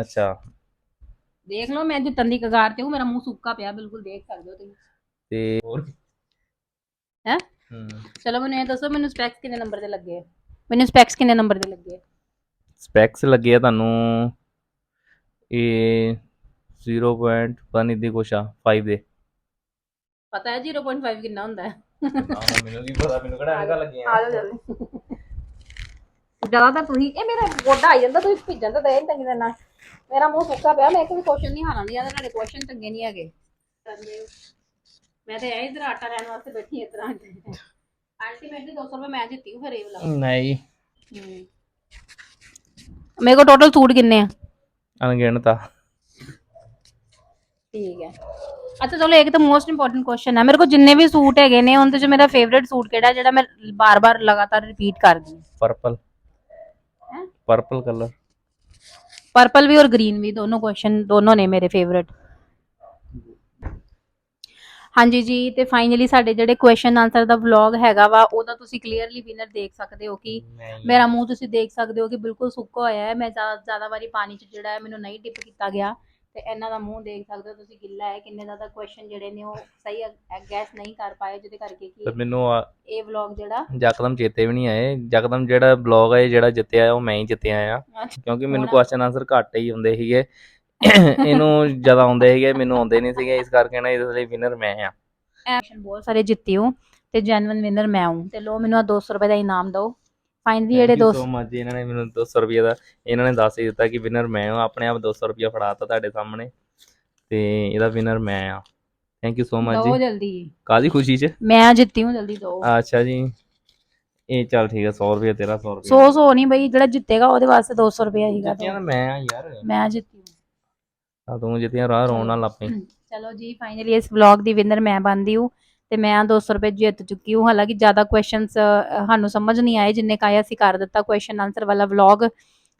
B: ਅੱਛਾ।
A: ਦੇਖ ਲਓ ਮੈਂ ਜਿੱਤਨ ਦੀ ਕਗਾਰ ਤੇ ਹੂੰ ਮੇਰਾ ਮੂੰਹ ਸੁੱਕਾ ਪਿਆ ਬਿਲਕੁਲ ਦੇਖ ਸਕਦੇ ਹੋ ਤੁਸੀਂ।
B: ਤੇ ਹੋਰ?
A: ਹੈਂ?
B: ਹੂੰ।
A: ਚਲੋ ਮੈਨੂੰ ਇਹ ਦੱਸੋ ਮੈਨੂੰ ਸਪੈਕਸ ਕਿੰਨੇ ਨੰਬਰ ਦੇ ਲੱਗੇ ਆ? ਮੈਨੂੰ ਸਪੈਕਸ ਕਿੰਨੇ ਨੰਬਰ ਦੇ ਲੱਗੇ ਆ?
B: ਸਪੈਕਸ ਲੱਗੇ ਆ ਤੁਹਾਨੂੰ ਇਹ 0. ਪਤਾ ਨਹੀਂ ਦੀ ਕੁਛ ਆ 5 ਦੇ।
A: ਪਤਾ ਹੈ 0.5 ਕਿੰਨਾ ਹੁੰਦਾ ਹੈ?
B: ਮੈਨੂੰ ਕੀ ਪਤਾ ਮੈਨੂੰ ਕਿਹੜਾ ਐਨਕਾਂ ਲੱਗੀਆਂ।
A: ਆ ਜਾਓ ਜਲਦੀ ਜ਼ਿਆਦਾਤਰ ਤੁਸੀਂ ਇਹ ਮੇਰਾ ਗੋਡਾ ਆਈ ਜਾਂਦਾ ਤੁਸੀਂ ਭਿੱਜਣ ਤਾਂ ਦੇ ਚੰਗੀ ਤਰ੍ਹਾਂ ਮੇਰਾ ਮੂੰਹ ਸੁੱਕਾ ਪਿਆ ਮੈਂ ਇੱਕ ਵੀ ਕੁਐਸਚਨ ਨਹੀਂ ਹਾਰਾਂ ਦੀ ਜਾਂਦੇ ਤੁਹਾਡੇ ਕੁਐਸਚਨ ਚੰਗੇ ਨਹੀਂ ਹੈਗੇ। ਮੈਂ ਤੇ ਐ ਇਧਰ ਆਟਾ ਲੈਣ ਵਾਸਤੇ ਬੈਠੀ ਇਸ ਤਰ੍ਹਾਂ। ਅਲਟੀਮੇਟਲੀ 200 ਰੁਪਏ ਮੈਂ ਜਿੱਤੀ ਹੂੰ ਫਿਰ ਇਹ ਵਾਲਾ
B: ਨਹੀਂ
A: ਹੂੰ ਮੇਰੇ ਕੋਲ ਟੋਟਲ ਸੂਟ ਕਿੰਨੇ ਆ
B: ਅਣਗਿਣਤ ਆ
A: ਠੀਕ ਹੈ ਅੱਛਾ ਚਲੋ ਇੱਕ ਤਾਂ ਮੋਸਟ ਇੰਪੋਰਟੈਂਟ ਕੁਐਸਚਨ ਹੈ ਮੇਰੇ ਕੋਲ ਜਿੰਨੇ ਵੀ ਸੂਟ ਹੈਗੇ ਨੇ ਉਹਦੇ ਚ ਮੇਰਾ ਫੇਵਰਿਟ ਸੂਟ ਕਿਹੜਾ ਜਿਹੜਾ ਮੈਂ ਬਾਰ-ਬਾਰ ਲਗਾਤਾਰ ਰਿਪੀਟ ਕਰਦੀ ਹਾਂ
B: ਪਰਪਲ
A: ਹੈਂ?
B: ਪਰਪਲ ਕਲਰ
A: पर्पल भी और ग्रीन भी दोनों क्वेश्चन दोनों ने मेरे फेवरेट ਹਾਂਜੀ ਜੀ ਤੇ ਫਾਈਨਲੀ ਸਾਡੇ ਜਿਹੜੇ ਕੁਐਸਚਨ ਆਨਸਰ ਦਾ ਵਲੌਗ ਹੈਗਾ ਵਾ ਉਹਦਾ ਤੁਸੀਂ ਕਲੀਅਰਲੀ ਵਿਨਰ ਦੇਖ ਸਕਦੇ ਹੋ ਕਿ ਮੇਰਾ ਮੂੰਹ ਤੁਸੀਂ ਦੇਖ ਸਕਦੇ ਹੋ ਕਿ ਬਿਲਕੁਲ ਸੁੱਕਾ ਹੋਇਆ ਹੈ। ਮੈਂ ਜ਼ਿਆਦਾ ਵਾਰੀ ਪਾਣੀ 'ਚ ਜਿਹੜਾ ਹੈ ਮੈਨੂੰ ਨਹੀਂ ਡਿਪ ਕੀਤਾ ਗਿਆ। ਤੇ ਇਹਨਾਂ ਦਾ ਮੂੰਹ ਦੇਖ ਸਕਦੇ ਹੋ ਤੁਸੀਂ ਗਿੱਲਾ ਹੈ। ਕਿੰਨੇ ਜ਼ਿਆਦਾ ਕੁਐਸਚਨ ਜਿਹੜੇ ਨੇ ਉਹ ਸਹੀ ਗੈਸ ਨਹੀਂ ਕਰ ਪਾਏ ਜਿਹਦੇ ਕਰਕੇ
B: ਤੇ
A: ਕਿ
B: ਮੈਨੂੰ ਆ-
A: ਇਹ ਵਲੌਗ ਜਿਹੜਾ
B: ਯਕਦਮ ਚੇਤੇ ਵੀ ਨਹੀਂ ਆਏ। ਯਕਦਮ ਜਿਹੜਾ ਬਲੌਗ ਹੈ ਜਿਹੜਾ ਜਿੱਤਿਆ ਉਹ ਮੈਂ ਹੀ ਜਿੱਤਿਆ ਆ। ਕਿਉਂਕਿ ਮੈਨੂੰ
A: ਹੁਣ-
B: ਕੁਐਸਚਨ ਆਨਸਰ ਘੱਟ ਹੀ ਹੁੰਦੇ ਸੀਗੇ। ਇਹਨੂੰ ਜ਼ਿਆਦਾ ਆਉਂਦੇ ਸੀਗੇ ਮੈਨੂੰ ਆਉਂਦੇ ਨਹੀਂ ਸੀਗੇ ਇਸ ਕਰਕੇ ਨਾ ਇਸ ਲਈ ਵਿਨਰ ਮੈਂ ਆ
A: ਐਕਸ਼ਨ ਬਹੁਤ ਸਾਰੇ ਜਿੱਤੀ ਹੂੰ ਤੇ ਜੈਨੂਇਨ ਵਿਨਰ ਮੈਂ ਹੂੰ। ਤੇ ਲੋ ਮੈਨੂੰ ਆ 200 ਰੁਪਏ ਦਾ ਇਨਾਮ ਦਿਓ। ਫਾਈਨਲੀ ਜਿਹੜੇ
B: ਸੋ
A: ਦੋਸਤ
B: ਮਚ ਇਹਨਾਂ ਨੇ ਮੈਨੂੰ 200 ਰੁਪਏ ਦਾ ਇਹਨਾਂ ਨੇ ਦੱਸ ਹੀ ਦਿੱਤਾ ਕਿ ਵਿਨਰ ਮੈਂ ਹਾਂ ਆਪਣੇ ਆਪ 200 ਰੁਪਏ ਫੜਾਤਾ ਤੁਹਾਡੇ ਸਾਹਮਣੇ। ਤੇ ਇਹਦਾ ਵਿਨਰ ਮੈਂ ਆ ਥੈਂਕ ਯੂ ਸੋ ਮਚ
A: ਦੋ
B: ਜੀ।
A: ਜਲਦੀ।
B: ਕਾਦੀ ਖੁਸ਼ੀ 'ਚ?
A: ਮੈਂ ਜਿੱਤੀ ਹੂੰ ਜਲਦੀ ਦੋ
B: ਅੱਛਾ ਜੀ। ਇਹ ਚੱਲ ਠੀਕ ਹੈ 100 ਰੁਪਏ ਤੇਰਾ 100 ਰੁਪਏ।
A: 100 100 ਨਹੀਂ ਬਈ ਜਿਹੜਾ ਜਿੱਤੇਗਾ ਉਹਦੇ ਵਾਸਤੇ 200 ਰੁਪਏ ਹੀਗਾ
B: ਮੈਂ ਆ ਯਾਰ।
A: ਮੈਂ ਜਿੱਤੀ ਹੂੰ
B: ਆ ਤੂੰ ਜਿੱਤਿਆ ਰਾਹ ਰੋਣ ਨਾਲ ਲੱਪੇ
A: ਚਲੋ ਜੀ ਫਾਈਨਲੀ ਇਸ ਵਲੌਗ ਦੀ ਵਿਨਰ ਮੈਂ ਬਣਦੀ ਹੂੰ ਤੇ ਮੈਂ 200 ਰੁਪਏ ਜਿੱਤ ਚੁੱਕੀ ਹੂੰ। ਹਾਲਾਂਕਿ ਜ਼ਿਆਦਾ ਕੁਐਸਚਨਸ ਸਾਨੂੰ ਸਮਝ ਨਹੀਂ ਆਏ ਜਿੰਨੇ ਕਾਇਆ ਅਸੀਂ ਕਰ ਦਿੱਤਾ ਕੁਐਸਚਨ ਆਨਸਰ ਵਾਲਾ ਵਲੌਗ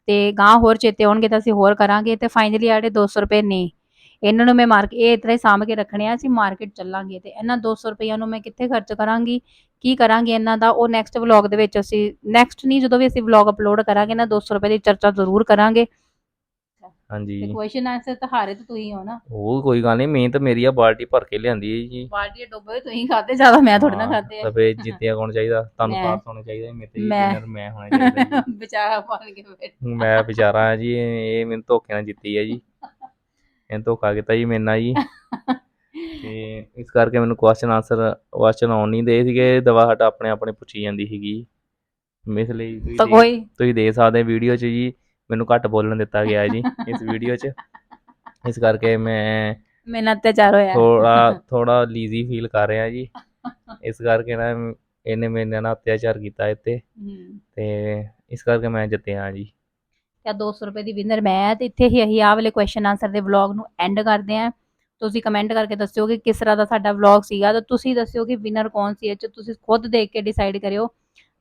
A: ਤੇ ਗਾਂ ਹੋਰ ਚੇਤੇ ਆਉਣਗੇ ਤਾਂ ਅਸੀਂ ਹੋਰ ਕਰਾਂਗੇ ਤੇ ਫਾਈਨਲੀ ਆੜੇ 200 ਰੁਪਏ ਨੇ, ਇਹਨਾਂ ਨੂੰ ਮੈਂ ਮਾਰਕ ਇਹ ਇਤਰਾ ਹੀ ਸਾਂਭ ਕੇ ਰੱਖਣੇ ਆ, ਅਸੀਂ ਮਾਰਕੀਟ ਚੱਲਾਂਗੇ ਤੇ ਇਹਨਾਂ 200 ਰੁਪਈਆਂ ਨੂੰ ਮੈਂ ਕਿੱਥੇ ਖਰਚ ਕਰਾਂਗੀ, ਕੀ ਕਰਾਂਗੇ ਇਹਨਾਂ ਦਾ, ਉਹ ਨੈਕਸਟ ਵਲੌਗ ਦੇ ਵਿੱਚ ਅਸੀਂ ਨੈਕਸਟ ਨਹੀਂ ਜਦੋਂ ਵੀ ਅਸੀਂ ਵਲੌਗ ਅਪਲੋਡ ਕਰਾਂਗੇ ਨਾ 200 ਰੁਪਏ ਦੀ ਚਰਚਾ ਜ਼ਰੂਰ ਕਰਾਂਗੇ। ਤੇ
B: ਹਾਂਜੀ
A: ਕੁਐਸਚਨ ਆਨਸਰ ਤਾਂ ਹਾਰੇ ਤਾਂ ਤੁਸੀਂ ਹੋ ਨਾ।
B: ਉਹ ਕੋਈ ਗੱਲ ਨਹੀਂ ਮਿਹਨਤ ਮੇਰੀ ਆ ਬਾਲਟੀ ਭਰ ਕੇ ਲਿਆਂਦੀ ਹੈ ਜੀ।
A: ਬਾਲਟੀ ਡੋਬੇ ਤੁਸੀਂ ਖਾਦੇ ਜ਼ਿਆਦਾ ਮੈਂ ਥੋੜੀ ਨਾ ਖਾਦੇ ਆ।
B: ਤਾਂ ਫੇ ਜਿੱਤਿਆ ਕੌਣ ਚਾਹੀਦਾ? ਤੁਹਾਨੂੰ। ਪਾਸ ਹੋਣਾ ਚਾਹੀਦਾ ਮੇਰੇ ਤੇ। ਵਿਨਰ ਮੈਂ। ਹੋਣਾ ਚਾਹੀਦਾ
A: ਵਿਚਾਰਾ ਬਣ ਕੇ ਫਿਰ
B: ਮੈਂ ਵਿਚਾਰਾ ਹਾਂ ਜੀ ਇਹ ਮੈਨੂੰ ਧੋਖੇ ਨਾਲ ਜਿੱਤੀ ਹੈ ਜੀ। ਇਹਨੇ ਧੋਖਾ ਕੀਤਾ ਜੀ ਮੇਰੇ ਨਾਲ ਜੀ। ਤੇ ਇਸ ਕਰਕੇ ਮੈਨੂੰ ਕੁਐਸਚਨ ਆਨਸਰ ਕੁਐਸਚਨ ਆਉਣ ਨਹੀਂ ਦੇ ਸੀਗੇ ਦਵਾ ਹਟ ਆਪਣੇ ਆਪਣੇ ਪੁੱਛੀ ਜਾਂਦੀ ਸੀਗੀ। ਇਸ ਲਈ
A: ਤਾਂ ਕੋਈ।
B: ਤੁਸੀਂ ਦੇ ਸਕਦੇ ਵੀਡੀਓ 'ਚ ਜੀ। ਮੈਨੂੰ ਘੱਟ ਬੋਲਣ ਦਿੱਤਾ ਗਿਆ ਜੀ ਇਸ ਵੀਡੀਓ 'ਚ। ਇਸ ਕਰਕੇ ਮੈਂ
A: ਮੈਨਾਂ ਅਤਿਆਚਾਰ ਹੋਇਆ।
B: ਥੋੜਾ ਥੋੜਾ ਲੀਜ਼ੀ ਫੀਲ ਕਰ ਰਿਹਾ ਜੀ। ਇਸ ਕਰਕੇ ਨਾ ਇਹਨੇ ਮੇਰੇ ਨਾਲ ਅਤਿਆਚਾਰ ਕੀਤਾ ਇੱਥੇ ਤੇ। ਇਸ ਕਰਕੇ ਮੈਂ ਜਿੱਤਿਆ ਜੀ।
A: ਤੇ 200 ਰੁਪਏ ਦੀ ਵਿਨਰ ਮੈਂ ਤੇ ਇੱਥੇ ਹੀ ਅਸੀਂ ਆਹ ਵਾਲੇ ਕੁਐਸਚਨ ਆਨਸਰ ਦੇ ਵਲੌਗ ਨੂੰ ਐਂਡ ਕਰਦੇ ਆਂ ਤੁਸੀਂ ਕਮੈਂਟ ਕਰਕੇ ਦੱਸਿਓ ਕਿ ਕਿਸ ਤਰ੍ਹਾਂ ਦਾ ਸਾਡਾ ਵਲੌਗ ਸੀਗਾ ਤੇ ਤੁਸੀਂ ਦੱਸਿਓ ਕਿ ਵਿਨਰ ਕੌਣ ਸੀ ਇਹ ਚ। ਤੁਸੀਂ ਖੁਦ ਦੇਖ ਕੇ ਡਿਸਾਈਡ ਕਰਿਓ।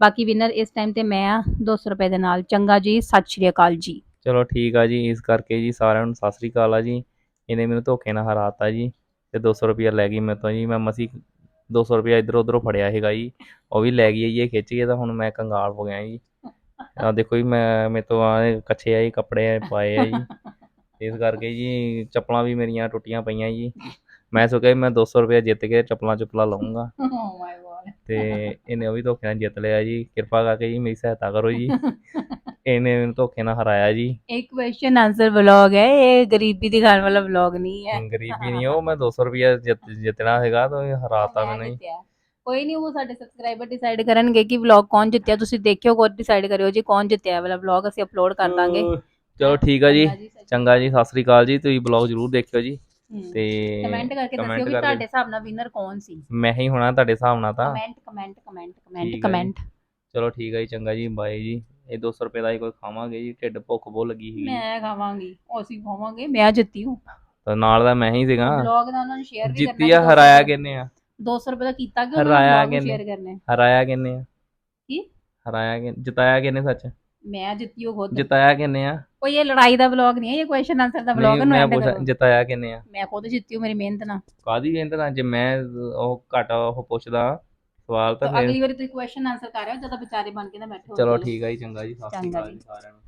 A: ਬਾਕੀ ਵਿਨਰ ਇਸ ਟਾਈਮ ਤੇ ਮੈਂ ਆ 200 ਰੁਪਏ ਦੇ ਨਾਲ। ਚੰਗਾ ਜੀ ਸਤਿ ਸ਼੍ਰੀ ਅਕਾਲ ਜੀ।
B: ਚਲੋ ਠੀਕ ਆ ਜੀ ਇਸ ਕਰਕੇ ਜੀ ਸਾਰਿਆਂ ਨੂੰ ਸਤਿ ਸ੍ਰੀ ਅਕਾਲ ਆ ਜੀ। ਇਹਨੇ ਮੈਨੂੰ ਧੋਖੇ ਨਾਲ ਹਰਾਤਾ ਜੀ ਤੇ 200 ਰੁਪਇਆ ਲੈ ਗਈ ਮੇਰੇ ਤੋਂ ਜੀ। ਮੈਂ ਮਸੀ 200 ਰੁਪਇਆ ਇਧਰੋਂ ਉਧਰੋਂ ਫੜਿਆ ਹੈਗਾ ਜੀ। ਉਹ ਵੀ ਲੈ ਗਈ ਜੀ ਇਹ ਖਿੱਚ ਕੇ ਤਾਂ ਹੁਣ ਮੈਂ ਕੰਗਾਲ ਹੋ ਗਿਆ ਜੀ। ਆ ਦੇਖੋ ਜੀ ਮੈਂ ਮੇਰੇ ਤੋਂ ਆ ਕੱਛੇ ਆ ਜੀ ਕੱਪੜੇ ਪਾਏ ਆ ਜੀ। ਇਸ ਕਰਕੇ ਜੀ ਚੱਪਲਾਂ ਵੀ ਮੇਰੀਆਂ ਟੁੱਟੀਆਂ ਪਈਆਂ ਜੀ। ਮੈਂ ਸੋਚਿਆ ਮੈਂ 200 ਰੁਪਇਆ ਜਿੱਤ ਕੇ ਚੱਪਲਾਂ ਚੁੱਪਲਾਂ ਲਵਾਂਗਾ
A: ਓ ਮਾਈ ਗॉड
B: ਤੇ ਇਹਨੇ ਉਹ ਵੀ ਧੋਖੇ ਨਾਲ ਜਿੱਤ ਲਿਆ ਜੀ। ਕਿਰਪਾ ਕਰਕੇ ਜੀ ਮੇਰੀ ਸਹਾਇਤਾ ਕਰੋ ਜੀ। ਇਹਨੇ ਮੈਨੂੰ ਧੋਖੇ ਨਾਲ ਹਰਾਇਆ ਜੀ।
A: ਇੱਕ ਕੁਐਸਚਨ ਆਨਸਰ ਵਲੌਗ ਹੈ। ਇਹ ਗਰੀਬੀ ਦਿਖਾਉਣ ਵਾਲਾ ਵਲੌਗ ਨਹੀਂ ਹੈ।
B: ਗਰੀਬੀ ਨਹੀਂ ਉਹ ਮੈਂ 200 ਰੁਪਇਆ ਜਿੱਤ ਜਿੱਤਣਾ ਹੈਗਾ ਤਾਂ ਇਹ ਹਰਾਤਾ
A: ਮੈਂ
B: ਮੈਨੂੰ ਜੀ।
A: ਕੋਈ ਨਹੀਂ ਉਹ ਸਾਡੇ ਸਬਸਕ੍ਰਾਈਬਰ ਡਿਸਾਈਡ ਕਰਨਗੇ ਕਿ ਵਲੌਗ ਕੌਣ ਜਿੱਤਿਆ। ਤੁਸੀਂ ਦੇਖਿਓ ਖੁਦ ਡਿਸਾਈਡ ਕਰਿਓ ਜੀ ਕੌਣ ਜਿੱਤਿਆ ਇਹ ਵਾਲਾ ਵਲੌਗ ਅਸੀਂ ਅਪਲੋਡ ਕਰ ਦਾਂਗੇ।
B: ਚਲੋ ਠੀਕ ਆ ਜੀ।
A: ਚੰਗਾ
B: ਜੀ ਸਤਿ ਸ੍ਰੀ ਅਕਾਲ। ਜੀ ਤੁਸੀਂ ਬਲੌਗ ਜ਼ਰੂਰ ਦੇਖਿਓ ਜੀ। ਤੇ
A: ਕਮੈਂਟ ਕਰਕੇ ਦੱਸਿਓ ਕਿ
B: ਕਰਕੇ-
A: ਤੁਹਾਡੇ ਹਿਸਾਬ ਨਾਲ ਵਿਨਰ ਕੌਣ ਸੀ?
B: ਮੈਂ ਹੀ ਹੋਣਾ ਤੁਹਾਡੇ ਹਿਸਾਬ ਨਾਲ ਤਾਂ।
A: ਕਮੈਂਟ ਕਮੈਂਟ ਕਮੈਂਟ ਕਮੈਂਟ
B: ਹੈ।
A: ਕਮੈਂਟ।
B: ਚਲੋ ਠੀਕ ਆ ਜੀ ਚੰਗਾ ਜੀ ਬਾਏ ਜੀ। ਇਹ 200 ਰੁਪਏ ਦਾ ਹੀ ਕੋਈ ਖਾਵਾਂਗੇ ਜੀ ਢਿੱਡ ਭੁੱਖ ਬਹੁਤ ਲੱਗੀ ਸੀ।
A: ਮੈਂ ਖਾਵਾਂਗੀ ਉਹ ਅਸੀਂ ਖਾਵਾਂਗੇ ਮੈਂ ਜਿੱਤੀ ਹੂੰ।
B: ਤਾਂ ਨਾਲ ਦਾ ਮੈਂ ਹੀ ਸੀਗਾ।
A: ਵਲੌਗ ਦਾ ਉਹਨਾਂ ਨੂੰ ਸ਼ੇਅਰ ਵੀ ਕਰਨਾ
B: ਜਿੱਤੀ ਆ ਹਰਾਇਆ ਕਿੰਨੇ ਆ?
A: 200 ਰੁਪਏ ਦਾ ਕੀਤਾ ਕਿ
B: ਹਰਾਇਆ
A: ਉਹਨਾਂ ਨੂੰ? ਸ਼ੇਅਰ ਕਰਨੇ?
B: ਹਰਾਇਆ ਕਿੰਨੇ ਆ?
A: ਕੀ?
B: ਹਰਾਇਆ ਕਿ ਜਿਤਾਇਆ ਕਿੰਨੇ ਸੱਚ?
A: ਮੈਂ ਜਿੱਤੀ ਉਹ ਖੁਦ
B: ਜਿਤਾਇਆ ਕਿੰਨੇ ਆ
A: ਕੋਈ ਇਹ ਲੜਾਈ ਦਾ ਵਲੌਗ ਨਹੀਂ ਹੈ ਇਹ ਕੁਐਸਚਨ ਆਨਸਰ ਦਾ ਵਲੌਗ
B: ਨਹੀਂ,
A: ਨੂੰ
B: ਮੈਂ
A: end
B: ਪੁੱਛ
A: ਕਰੋ।
B: ਜਿਤਾਇਆ ਕਿੰਨੇ ਆ
A: ਮੈਂ ਖੁਦ ਜਿੱਤੀ ਹੂੰ ਮੇਰੀ ਮਿਹਨਤ ਨਾਲ
B: ਕਾਦੀ ਕਹਿੰਦੇ ਨਾ ਜੇ ਮੈਂ ਉਹ ਘੱਟ ਉਹ ਪੁੱਛਦਾ ਸਵਾਲ ਤਾਂ
A: ਤਾਂ
B: ਫਿਰ
A: ਅਗਲੀ ਵਾਰੀ ਤੁਸੀਂ ਕੁਐਸਚਨ ਆਨਸਰ ਕਰ ਰਹੇ ਹੋ ਜਦੋਂ ਵਿਚਾਰੇ ਬਣ ਕੇ ਨਾ ਬੈਠੇ
B: ਚਲੋ। ਠੀਕ ਆ ਜੀ ਚੰਗਾ ਜੀ ਸਤਿ ਸ਼੍ਰੀ
A: ਚੰਗਾ
B: ਅਕਾਲ
A: ਜੀ।
B: ਜੀ ਸਾਰਿਆਂ ਨੂੰ